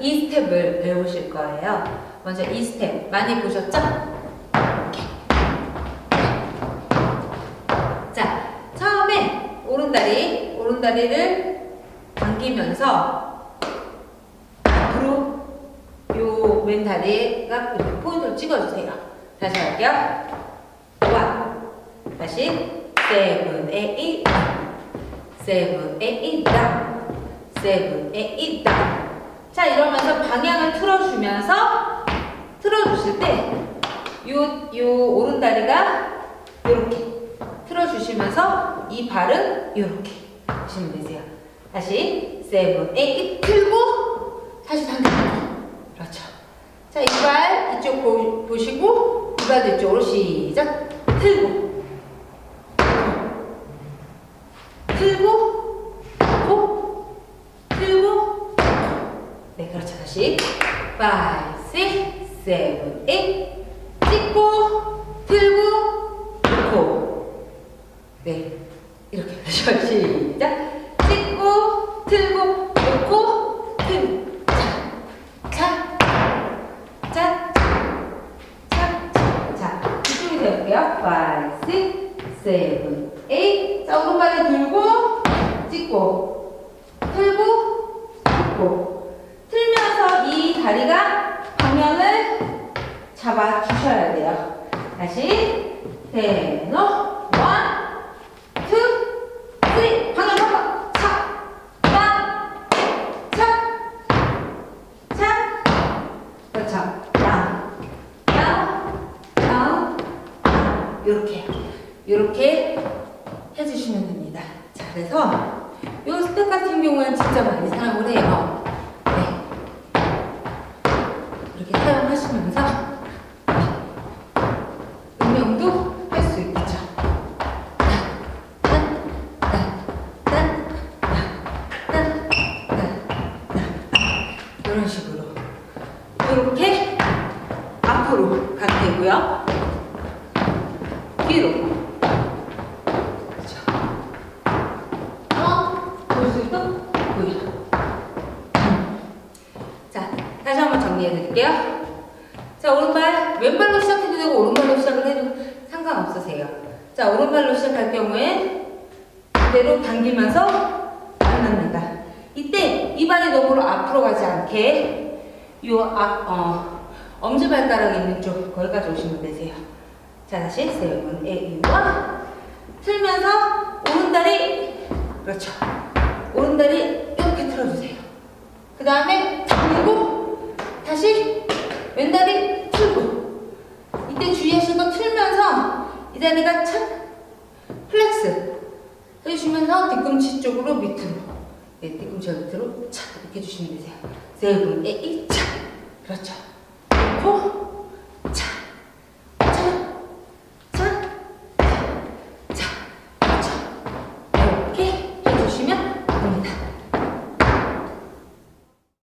이 스텝을 배우실 거예요. 먼저 이 스텝 많이 보셨죠? 자, 처음에 오른다리, 오른다리를 당기면서 앞으로 요 왼다리가 이렇게 포인트를 찍어주세요. 다시 할게요. 원. 다시 세븐, 에잇, 세븐. 세븐, 에잇, 다운. 자, 이러면서 방향을 틀어주면서 틀어주실 때 요, 요 오른다리가 이렇게 틀어주시면서 이 발은 이렇게 하시면 되세요. 다시 세븐, 에잇 틀고 다시 당겨주고 그렇죠. 자, 이발 이쪽 보, 보시고 이 발도 이쪽으로 시작 틀고 틀고 고 틀고 네 그렇죠. 다시. 5, 6, 7, 8 찍고 틀고 고. 네, 이렇게 하셔 시작. 찍고 틀고 놓고 틀고 자, 자, 자, 자, 자. 이쪽이 되볼게요. 5, 6, 7, 8. 자, 오른발에 들고 찍고 틀면서 이 다리가 방향을 주셔야 돼요. 다시. 대노. 원, 투, 쓰리. 방향 바꿔. 차, 나, 차, 차, 그렇죠. 나, 나, 나, 이렇게. 이렇게 해주시면 됩니다. 자, 그래서 이 스텝 같은 경우는 진짜 많이 사용을 해요. 네. 이렇게 사용하시면서 이런 식으로 이렇게 앞으로 되고요. 뒤로. 그렇죠. 어, 보이죠. 자, 다시 한번 정리해 드릴게요. 자, 오른발, 왼발로 시작해도 되고, 오른발로 시작을 해도 상관없으세요. 자, 오른발로 시작할 경우엔 그대로 당기면서 만납니다. 이때 이 발이 너무 앞으로 가지 않게 요 앞, 어, 엄지발가락 있는 쪽, 거기까지 오시면 되세요. 자, 다시 세븐, 에이와 틀면서 오른다리, 그렇죠. 오른다리 이렇게 틀어주세요. 그 다음에 들고 다시 왼다리 틀고 이때 주의하실 거 틀면서 이 다리가 착 플렉스 해주시면서 뒤꿈치 쪽으로 밑으로 네, 뒤꿈치 밑으로 착 이렇게 해주시면 되세요. 세븐 에잇 착 그렇죠. 그리고